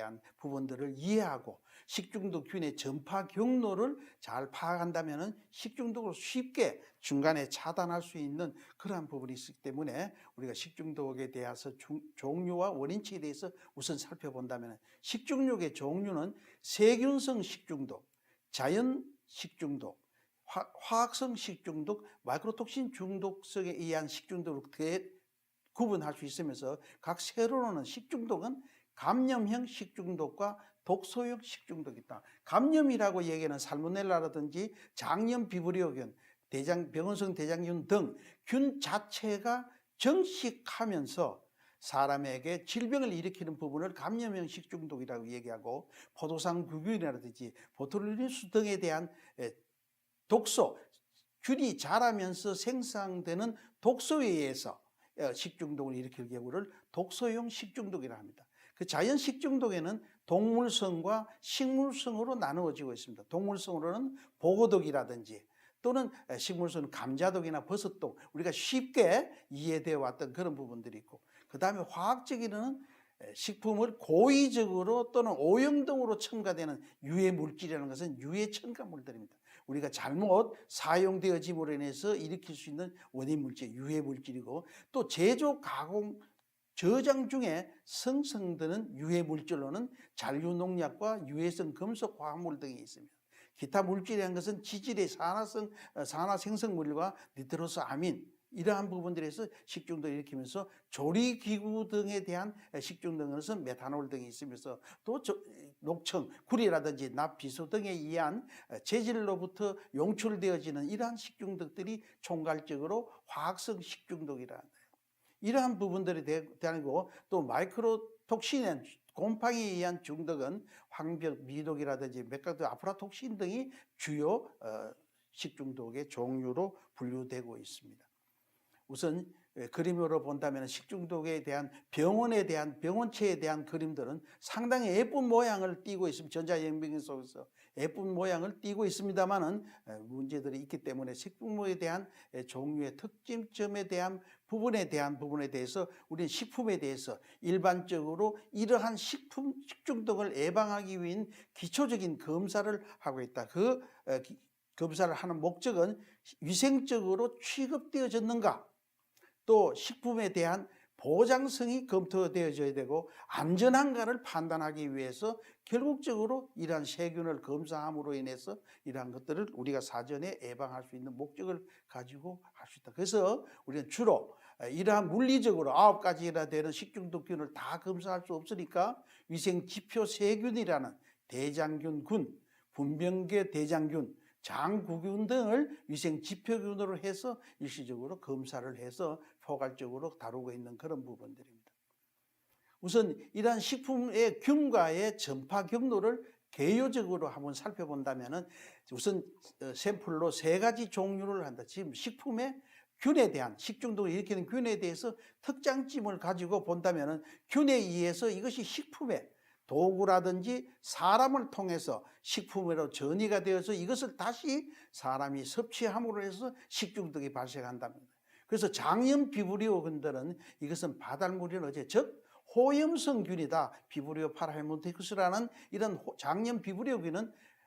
대한 부분들을 이해하고 식중독균의 전파 경로를 잘 파악한다면 식중독을 쉽게 중간에 차단할 수 있는 그러한 부분이 있기 때문에 우리가 식중독에 대해서 중- 종류와 원인치에 대해서 우선 살펴본다면 식중독의 종류는 세균성 식중독, 자연 식중독, 화, 화학성 식중독, 마이크로톡신 중독성에 의한 식중독을 대- 구분할 수 있으면서 각 세로로는 식중독은 감염형 식중독과 독소형 식중독이 있다. 감염이라고 얘기하는 살모넬라라든지 장염 비브리오균, 대장 병원성 대장균 등 균 자체가 정식하면서 사람에게 질병을 일으키는 부분을 감염형 식중독이라고 얘기하고 포도상 구균이라든지 보툴리누스 등에 대한 에, 독소, 균이 자라면서 생산되는 독소에 의해서 어, 식중독을 일으킬 경우를 독소형 식중독이라 합니다. 그 자연 식중독에는 동물성과 식물성으로 나누어지고 있습니다. 동물성으로는 보고독이라든지 또는 식물성은 감자독이나 버섯독 우리가 쉽게 이해되어 왔던 그런 부분들이 있고 그 다음에 화학적으로는 식품을 고의적으로 또는 오염 등으로 첨가되는 유해 물질이라는 것은 유해 첨가물들입니다. 우리가 잘못 사용되어짐으로 인해서 일으킬 수 있는 원인 물질, 유해 물질이고 또 제조 가공 저장 중에 생성되는 유해 물질로는 잔류 농약과 유해성 금속 화학물 등이 있습니다. 기타 물질이라는 것은 지질의 산화성 어, 산화 생성물과 니트로스 아민 이러한 부분들에서 식중독을 일으키면서 조리기구 등에 대한 식중독은 것은 메탄올 등이 있으면서 또 저- 녹청, 구리라든지 납, 비소 등에 의한 재질로부터 용출되어지는 이러한 식중독들이 총괄적으로 화학성 식중독이라 한다. 이러한 부분들이 되- 되고 또 마이크로 톡신의 곰팡이에 의한 중독은 황벽, 미독이라든지 맥각도 아프라톡신 등이 주요 어, 식중독의 종류로 분류되고 있습니다. 우선 에, 그림으로 본다면 식중독에 대한 병원에 대한 병원체에 대한 그림들은 상당히 예쁜 모양을 띠고 있습니다. 전자연병 속에서 예쁜 모양을 띠고 있습니다만은 에, 문제들이 있기 때문에 식품에 대한 에, 종류의 특징점에 대한 부분에 대한 부분에 대해서 우리는 식품에 대해서 일반적으로 이러한 식품 식중독을 예방하기 위한 기초적인 검사를 하고 있다. 그 에, 기- 검사를 하는 목적은 위생적으로 취급되어졌는가 또 식품에 대한 보장성이 검토되어져야 되고 안전한가를 판단하기 위해서 결국적으로 이러한 세균을 검사함으로 인해서 이러한 것들을 우리가 사전에 예방할 수 있는 목적을 가지고 할 수 있다. 그래서 우리는 주로 이러한 물리적으로 아홉 가지나 되는 식중독균을 다 검사할 수 없으니까 위생 지표 세균이라는 대장균군, 분병계 대장균, 장구균 등을 위생 지표균으로 해서 일시적으로 검사를 해서 포괄적으로 다루고 있는 그런 부분들입니다. 우선 이러한 식품의 균과의 전파 경로를 개요적으로 한번 살펴본다면은 우선 어, 샘플로 세 가지 종류를 한다. 지금 식품의 균에 대한 식중독을 일으키는 균에 대해서 특장점을 가지고 본다면은 균에 의해서 이것이 식품에 도구라든지 사람을 통해서 식품으로 전이가 되어서 이것을 다시 사람이 섭취함으로 해서 식중독이 발생한답니다. 그래서 장염 비브리오균들은 이것은 바닷물이나 어제 즉 호염성 균이다. 비브리오 파라헬몬테크스라는 이런 호- 장염 비브리오균은